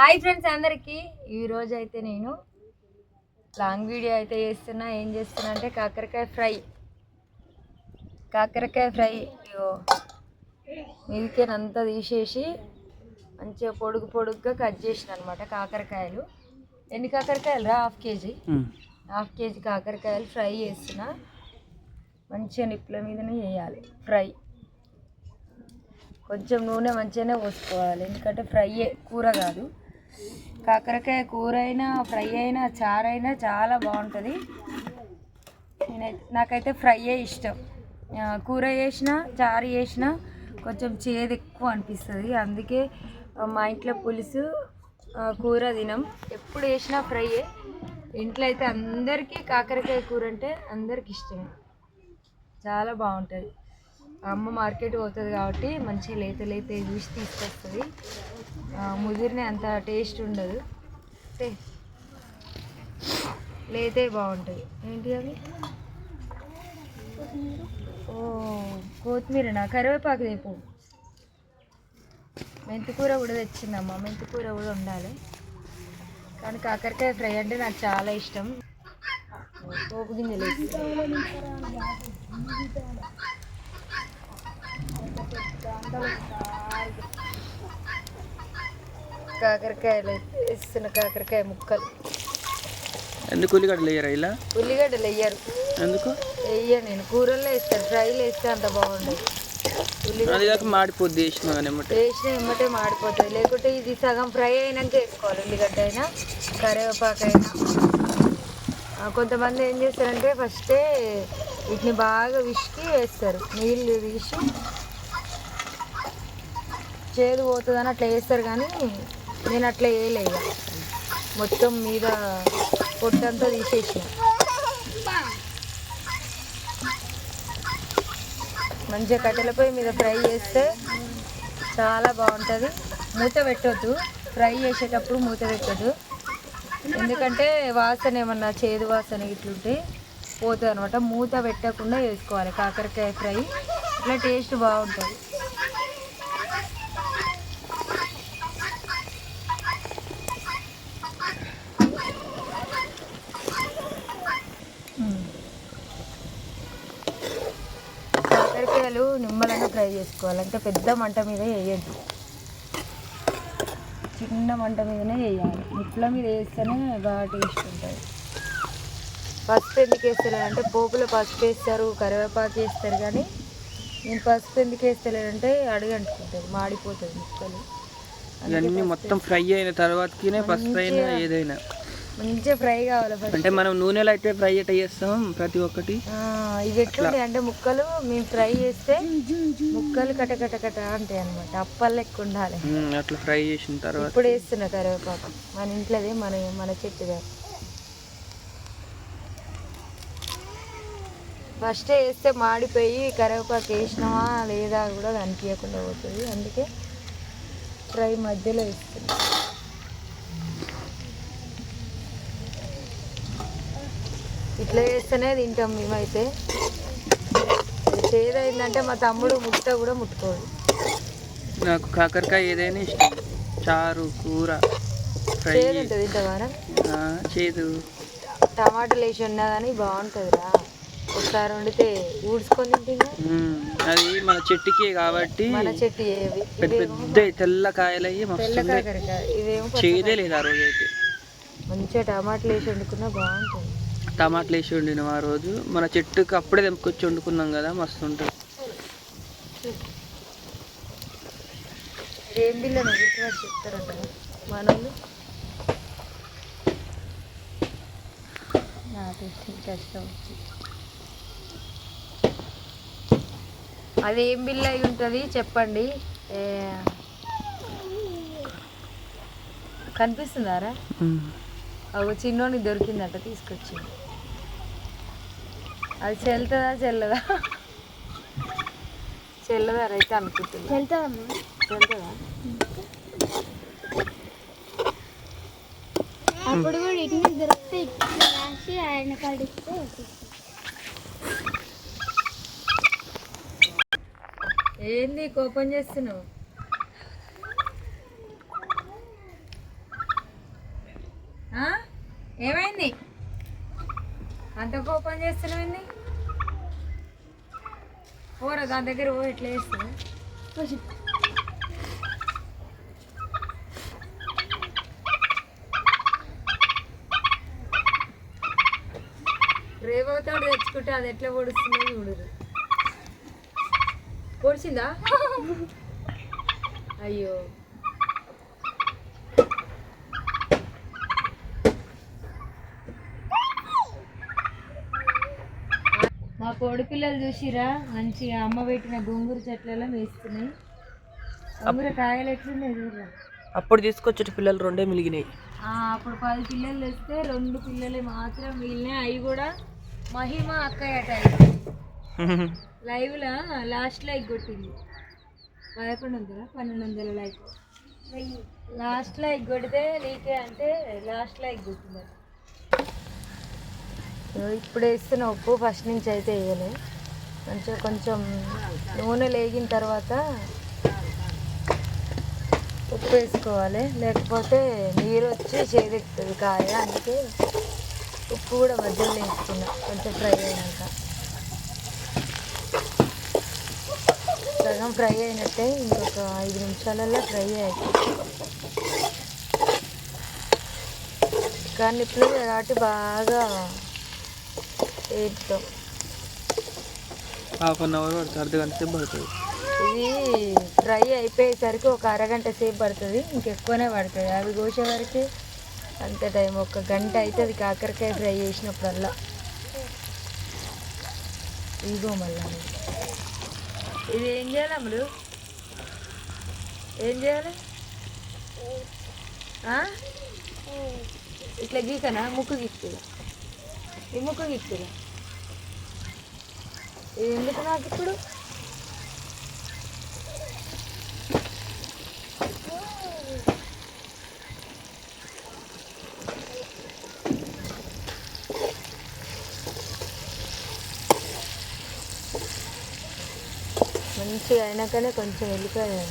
Hi friends అందరికీ. ఈరోజు అయితే నేను లాంగ్ వీడియో అయితే చేస్తున్నా. ఏం చేస్తున్నా అంటే కాకరకాయ ఫ్రై. కాకరకాయ ఫ్రై. మీదికేనంతా తీసేసి మంచిగా పొడుగు పొడుగ్గా కట్ చేసిన అనమాట కాకరకాయలు. ఎన్ని కాకరకాయలు రా? Half KG. హాఫ్ కేజీ కాకరకాయలు ఫ్రై చేస్తున్నా. మంచిగా నిప్పుల మీదనే చేయాలి. ఫ్రై. కొంచెం నూనె మంచిగానే పోసుకోవాలి. ఎందుకంటే ఫ్రై కూర కాదు. కాకరకాయ కూర అయినా ఫ్రై అయినా చారు అయినా చాలా బాగుంటుంది. నేనైతే నాకైతే ఫ్రైయే ఇష్టం. కూర చేసిన చారు చేసిన కొంచెం చేదు ఎక్కువ అనిపిస్తుంది. అందుకే మా ఇంట్లో పులుసు కూర తినం. ఎప్పుడు వేసినా ఫ్రైయే ఇంట్లో అయితే అందరికీ కాకరకాయ కూర అంటే అందరికి ఇష్టమే. చాలా బాగుంటుంది. అమ్మ మార్కెట్ పోతుంది కాబట్టి మంచిగా లేత లేత చూసి తీసుకొస్తుంది. ముదిరిన అంత టేస్ట్ ఉండదు. అంటే లేతే బాగుంటుంది. ఏంటి అవి? ఓ కొత్తిమీరనా? కరివేపాకు రేపు మెంతికూర కూడా తెచ్చిందమ్మ. మెంతికూర కూడా ఉండాలి కానీ కాకరకాయ ఫ్రై అంటే నాకు చాలా ఇష్టం. పోపు గింజలు కాకరకాయలు వేస్తున్న కాకరకాయ ముక్కలు. ఎందుకు ఉల్లిగడ్డలు వేయరా ఇలా? ఉల్లిగడ్డలు వేయరు. ఎందుకు? వేయ నేను. కూరల్లో వేస్తాను ఫ్రైలు వేస్తే అంత బాగుండదు. అది కాక మాడిపోద్ది వేసిన ఏమంటే వేసిన ఎమ్మటే మాడిపోతుంది లేకుంటే ఇది సగం ఫ్రై అయినాక వేసుకోవాలి ఉల్లిగడ్డ అయినా కరివేపాకు అయినా. కొంతమంది ఏం చేస్తారంటే ఫస్టే వీటిని బాగా విసికి వేస్తారు. నీళ్ళు తీసి చేదు పోతుందని అట్లా వేస్తారు కానీ నేను అట్లా వేయలే ఇక. మొత్తం మీద పొట్టంతా తీసేసిన. మంచిగా కట్టెల పొయ్యి మీద ఫ్రై చేస్తే చాలా బాగుంటుంది. మూత పెట్టొద్దు. ఫ్రై చేసేటప్పుడు మూత పెట్టొద్దు. ఎందుకంటే వాసన ఏమన్నా చేదు వాసన ఇట్లుంటే పోతుంది అనమాట మూత పెట్టకుండా వేసుకోవాలి. కాకరకాయ ఫ్రై. ఇట్లా టేస్ట్ బాగుంటుంది. కాకరకాయలు నిమ్మలంగా ఫ్రై చేసుకోవాలి. అంటే పెద్ద మంట మీద వేయద్దు. చిన్న మంట మీదనే వేయాలి. నిప్పుల మీద వేస్తేనే బాగా టేస్ట్ ఉంటుంది. పసుపు ఎందుకు వేస్తలేదు అంటే పోపులో పసుపు వేస్తారు కరివేపాకు వేస్తారు కానీ నేను పసుపు ఎందుకు వేస్తలేదంటే అడుగు అంటుకుంటుంది మాడిపోతుంది ముక్కలు. ఇవన్నీ మొత్తం ఫ్రై అయిన తర్వాతకినే పసుపు అయినా ఏదైనా. మంచిగా ఫ్రై కావాలి ఫస్ట్ అంటే మనం నూనెలో అయితే ఫ్రై ఎట్లా చేస్తాం ప్రతి ఒక్కటి? ఇవి ఎట్లుంటాయి అంటే ముక్కలు మేము ఫ్రై చేస్తే ముక్కలు కట కట కట అంటాయి అనమాట అప్పలు లెక్క ఉండాలి. అట్లా ఫ్రై చేసిన తర్వాత ఇప్పుడు వేస్తున్నా కరివేపాకు. మన ఇంట్లోదే మన మన చెట్టుదే ఫస్ట్ వేస్తే మాడిపోయి కరివేపాకు వేసినావా లేదా కూడా కనిపించకుండా పోతుంది. అందుకే ఫ్రై మధ్యలో వేస్తున్నా. ఇట్లా చేస్తేనే తింటాం మేమైతే. చేదైందంటే మా తమ్ముడు ముట్ట కూడా ముట్టుకోడు. నాకు కాకరకాయ ఏదైనా ఇష్టం. చారు కూర ఫ్రై. చేదు ఉంటుంది తింటావారా చేదు. టమాటాలు వేసి ఉన్నదని బాగుంటుందిరా. ఒకసారి వండితే ఊడ్చుకొని తింటే అది మన చెట్టుకే కాబట్టి మన చెట్టు ఏవి పెద్ద పెద్ద తెల్ల కాయలు అయ్యి మస్తు పచ్చ చేదే లేదు ఆ రోజు అయితే మంచిగా టమాటాలు వేసి వండుకున్నా బాగుంటుంది. టమాటాలు వేసి వండినాం ఆ రోజు. మన చెట్టుకి అప్పుడే తెంపుకొచ్చి వండుకున్నాం కదా మస్తు ఉంటుంది. అది ఏం బిల్ అయి ఉంటుంది చెప్పండి. కనిపిస్తుందారా? ఒక చిన్నోని దొరికిందట తీసుకొచ్చింది. అది చెల్తుందా చెల్లదా? చెల్లదా అయితే అనుకుంటుంది చెల్తుందా అప్పుడు కూడా ఇన్ని దొరికితే ఇట్లా రాసి ఆయన కడిస్తే ఏంది కోపం చేస్తున్నావు? ఏమైంది? అంత కోపం చేస్తున్నావు పోరా దాని దగ్గర పో ఎట్లా వేస్తుంది రేవతాడు తెచ్చుకుంటే అది ఎట్లా పొడుస్తుందో చూడరు పొడిచిందా? అయ్యో మా కోడి పిల్లలు చూసిరా? మంచిగా అమ్మ పెట్టిన గోంగూర చెట్లలో వేస్తున్నాయి గోంగూర కాయలు ఎట్లున్నాయి చూడరా? అప్పుడు తీసుకొచ్చిన పిల్లలు రెండే మిలిగినాయి. ఆ, అప్పుడు పది పిల్లలు తెస్తే రెండు పిల్లలు మాత్రం మిగిలినాయి. అవి కూడా మహిమ అక్కయ్య టైప్ లైవ్ లా లాస్ట్ లైక్ కొట్టింది పదకొండు వందల? పన్నెండు వందల లైక్. లాస్ట్ లైక్ కొడితే నీకే అంటే లాస్ట్ లైక్ కొట్టింది ఇప్పుడు వేస్తున్న ఉప్పు ఫస్ట్ నుంచి అయితే వేయలే. కొంచెం కొంచెం నూనె లేగిన తర్వాత ఉప్పు వేసుకోవాలి. లేకపోతే నీరు వచ్చి చేదెక్కుతుంది కాయ అందుకే ఉప్పు కూడా మధ్యలో వేసుకున్నా. కొంచెం ఫ్రై అయినాక. సగం ఫ్రై అయినట్టే ఇంకొక ఐదు నిమిషాలలో ఫ్రై అయిపోతుంది కానీ ఇప్పుడు కాబట్టి బాగా హాఫ్ అన్ అవర్ పడుతుంది అర్ధ గంట సేపు పడుతుంది. ఇది ఫ్రై అయిపోయేసరికి ఒక అరగంట సేపు పడుతుంది ఇంకెక్కువనే పడుతుంది. అవి కోసే వరకు అంత టైం ఒక గంట అవుతుంది కాకరకాయ ఫ్రై చేసినప్పుడల్లా. ఇగో మళ్ళా ఇది ఏం చేయాలి అమ్ములు? ఏం చేయాలి? ఇట్లా గీకనా? ముక్కు గీక్కుదా ఈ ముక్కు ఇది ఎందుకు నాకు ఇప్పుడు? మంచిగా అయినాకనే కొంచెం వెళ్ళిపోయాయి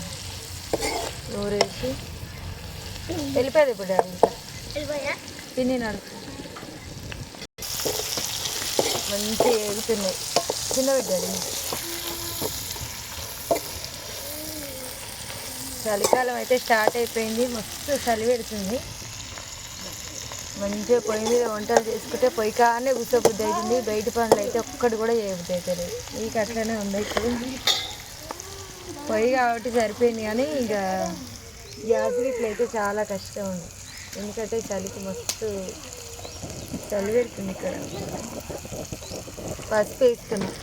నూరేసి. వెళ్ళిపోయేది ఇప్పుడు ఇంకా? నడుపు. మంచిగా ఎగుతున్నాయి చిన్న పెట్టాడు చలికాలం అయితే స్టార్ట్ అయిపోయింది మస్తు చలి పెడుతుంది. మంచిగా పొయ్యి మీద వంటలు చేసుకుంటే పొయ్యి కానే కూర్చోబుద్ధి అవుతుంది. బయట పనులు అయితే ఒక్కటి కూడా చేయబుద్ధి అవుతుంది నీకు అట్లనే ఉంది ఇప్పుడు? పొయ్యి కాబట్టి సరిపోయింది కానీ ఇక గ్యాస్ గిట్ల అయితే చాలా కష్టం ఉంది. ఎందుకంటే చలికి మస్తు చలి పెడుతుంది ఇక్కడ. పసుపు వేస్తున్నాం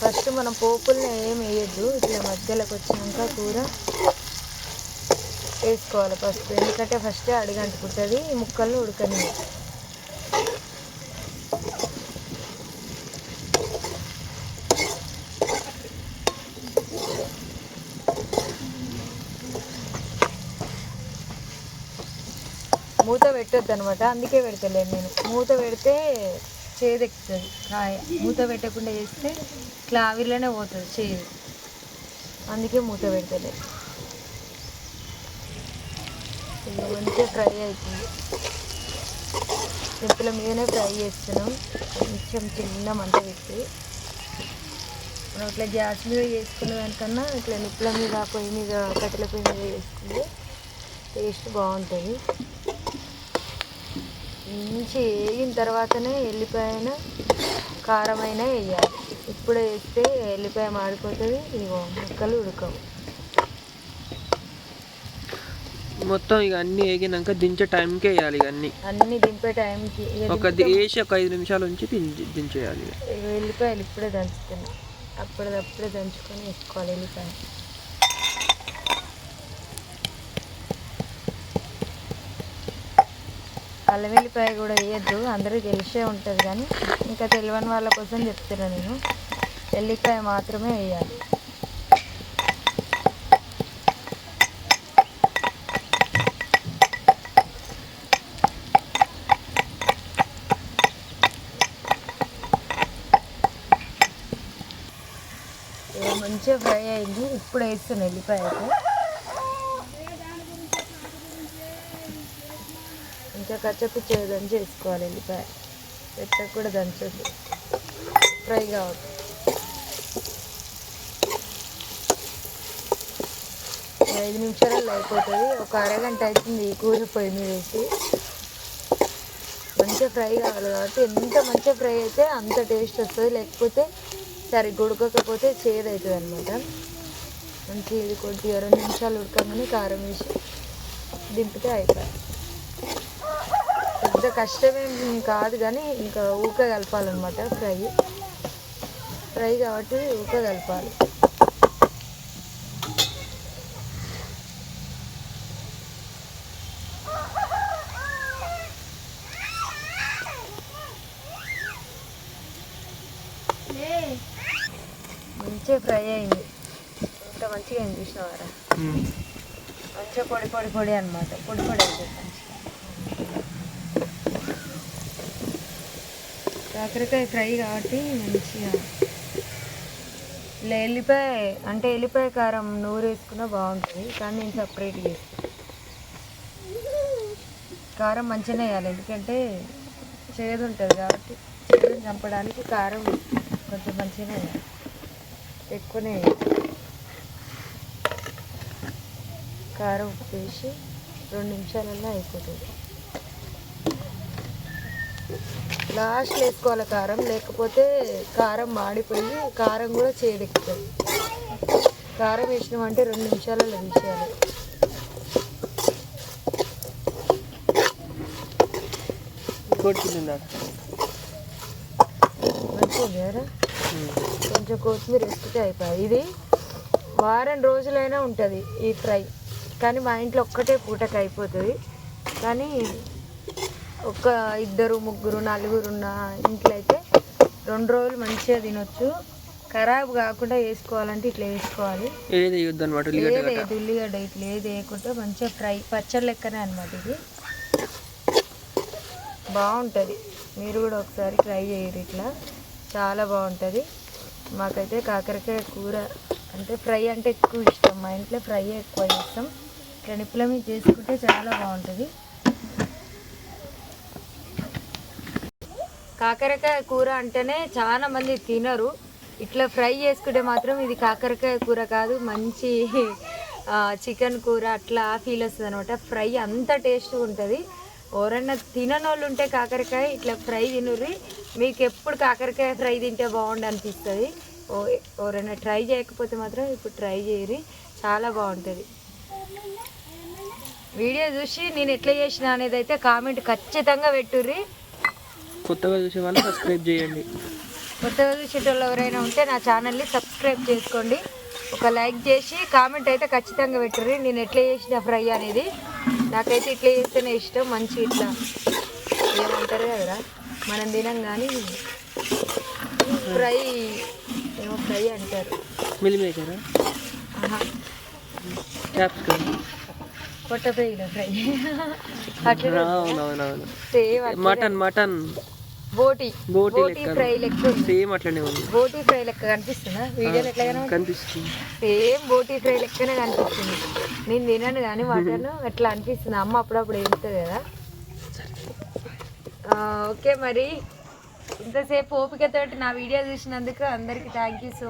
ఫస్ట్ మనం పోపుల్ని ఏం వేయద్దు. ఇట్లా మధ్యలోకి వచ్చినాక కూర వేసుకోవాలి ఫస్ట్. ఎందుకంటే ఫస్ట్ అడిగంటుకుంటుంది ఈ ముక్కలు ఉడకని మూత పెట్టొద్దు అనమాట అందుకే పెడతలేను నేను. మూత పెడితే చేదెక్కుతుంది కాయ. మూత పెట్టకుండా చేస్తే ఇట్లా ఆవిరిలోనే పోతుంది చేదు. అందుకే మూత పెడతలే. మంచిగా ఫ్రై అవుతుంది నిప్పుల మీదనే ఫ్రై చేస్తున్నాం. కొంచెం చిన్న మంట పెట్టి. మనం ఇట్లా గ్యాస్ మీద చేసుకున్న దానికన్నా ఇట్లా నిప్పుల మీద పొయ్యి మీద కట్టెల పొయ్యి మీద చేసుకుంటే టేస్ట్ బాగుంటుంది. మంచి వేగిన తర్వాతనే ఎల్లిపాయన కారమైన వేయాలి ఇప్పుడు వేస్తే ఎల్లిపాయ మాడిపోతుంది ఇగో ముక్కలు ఉడకవు. మొత్తం ఇక అన్ని వేగినాక దించే టైంకే వేయాలి ఇక అన్ని. అన్నీ దింపే టైంకి. ఒక వేసి ఒక ఐదు నిమిషాల నుంచి దించి దించేయాలి ఎల్లిపాయలు ఇప్పుడే దంచుతున్నా. అప్పుడప్పుడే దంచుకొని వేసుకోవాలి ఎల్లిపాయ. అల్లం వెల్లిపాయ కూడా వేయద్దు అందరూ తెలిసే ఉంటుంది కానీ ఇంకా తెలియని వాళ్ళ కోసం చెప్తున్నా నేను. ఎల్లిపాయ మాత్రమే వేయాలి. మంచిగా ఫ్రై అయింది. ఇప్పుడు వేస్తాను ఎల్లిపాయ మంచిగా కచ్చపిచ్చ దంచి వేసుకోవాలి ఎల్లిపాయ. పెట్ట కూడా దంచొద్దు ఫ్రై కావాలి. ఐదు నిమిషాలలో అయిపోతుంది. ఒక అరగంట అవుతుంది ఈ కూర పొయ్యి మీద వేసి. మంచిగా ఫ్రై కావాలి కాబట్టి ఎంత మంచిగా ఫ్రై అయితే అంత టేస్ట్ వస్తుంది. లేకపోతే సరే ఉడకకపోతే చేదు అవుతుంది అనమాట మంచి ఇది కొద్దిగా రెండు నిమిషాలు ఉడకగానే కారం వేసి దింపితే అయిపోయి పెద్ద కష్టమేం కాదు కానీ ఇంకా ఊక కలపాలన్నమాట ఫ్రై. ఫ్రై కాబట్టి ఊక కలపాలి. మంచిగా ఫ్రై అయింది. ఇంత మంచిగా అయింది చూసినవారా. మంచిగా పొడి పొడి పొడి అనమాట పొడి పొడి అయిపోయింది మంచిగా. కాకరకాయ ఫ్రై కాబట్టి మంచిగా ఇలా ఎల్లిపాయ అంటే ఎల్లిపాయ కారం నూరు వేసుకున్నా బాగుంటుంది కానీ నేను సపరేట్ చేస్తాను కారం మంచిగానే వేయాలి ఎందుకంటే చేదు ఉంటుంది కాబట్టి చేదుని చంపడానికి కారం కొంచెం మంచిగానే వేయాలి. ఎక్కువనే కారం ఉప్పు వేసి రెండు నిమిషాలల్లో అయిపోతుంది. లాస్ట్లో వేసుకోవాలి కారం లేకపోతే కారం మాడిపోయి కారం కూడా చేదెక్కుతుంది కారం వేసినామంటే రెండు నిమిషాలలో కొడుతుందా మంచిగా కొంచెం కొత్తిమీర వేసుకుంటే అయిపోయి. ఇది వారం రోజులైనా ఉంటుంది ఈ ఫ్రై. కానీ మా ఇంట్లో ఒక్కటే పూటకి అయిపోతుంది. కానీ ఒక ఇద్దరు ముగ్గురు నలుగురు ఉన్న ఇంట్లో అయితే రెండు రోజులు మంచిగా తినొచ్చు. ఖరాబ్ కాకుండా వేసుకోవాలంటే ఇట్లా వేసుకోవాలి. ఏది వేయొద్దు అనమాట లేదు ఉల్లిగడ్డ ఇట్లా ఏది వేయకుంటే మంచిగా ఫ్రై పచ్చడి లెక్కనే అనమాట ఇది. బాగుంటుంది. మీరు కూడా ఒకసారి ట్రై చేయరు ఇట్లా. చాలా బాగుంటుంది. మాకైతే కాకరకాయ కూర అంటే ఫ్రై అంటే ఎక్కువ ఇష్టం. మా ఇంట్లో ఫ్రై ఎక్కువ ఇష్టం ఇట్లా నిప్పుల మీద చేసుకుంటే చాలా బాగుంటుంది. కాకరకాయ కూర అంటేనే చాలా మంది తినరు. ఇట్లా ఫ్రై చేసుకుంటే మాత్రం ఇది కాకరకాయ కూర కాదు మంచి చికెన్ కూర అట్లా ఫీల్ వస్తుంది అనమాట ఫ్రై అంత టేస్ట్గా ఉంటుంది. ఎవరన్నా తిననోళ్ళు ఉంటే కాకరకాయ ఇట్లా ఫ్రై తినుర్రి. మీకు ఎప్పుడు కాకరకాయ ఫ్రై తింటే బాగుండు అనిపిస్తుంది. ఓ ఎవరైనా ట్రై చేయకపోతే మాత్రం ఇప్పుడు ట్రై చేయరు చాలా బాగుంటుంది. వీడియో చూసి నేను ఎట్లా చేసిన అనేది అయితే కామెంట్ ఖచ్చితంగా పెట్టుర్రి. కొత్తగా చూసే వాళ్ళు సబ్స్క్రైబ్ చేయండి. కొత్తగా చూసేటోళ్ళు ఎవరైనా ఉంటే నా ఛానల్ని సబ్స్క్రైబ్ చేసుకోండి. ఒక లైక్ చేసి కామెంట్ అయితే ఖచ్చితంగా పెట్టుర్రి. నేను ఎట్లా చేసిన ఫ్రై అనేది నాకైతే ఇట్లా చేస్తేనే ఇష్టం. మంచి ఇట్లా ఏమంటారు కదరా మనం తినం కానీ ఫ్రై ఏమో ఫ్రై అంటారు. మిల్ మేకరా ఆహా. Capsicum fry. అట్లా మటన్ మటన్. బోటి బోటి ఫ్రై లెక్క ఉంది. సేమ్ అట్లనే ఉంది. బోటి ఫ్రై లెక్క కనిపిస్తుందా? వీడియోలో ఎట్లా కనబడుతుంది? కనిపిస్తుంది. సేమ్ బోటీ ఫ్రై లెక్కనే కనిపిస్తుంది. నేను తినను కానీ మటన్ అట్లా అనిపిస్తుంది? అమ్మ అప్పుడప్పుడు వేస్తుంది కదా. ఓకే మరి. ఇంతసేపు ఓపికతోటి నా వీడియో చూసినందుకు అందరికీ థ్యాంక్ యూ సో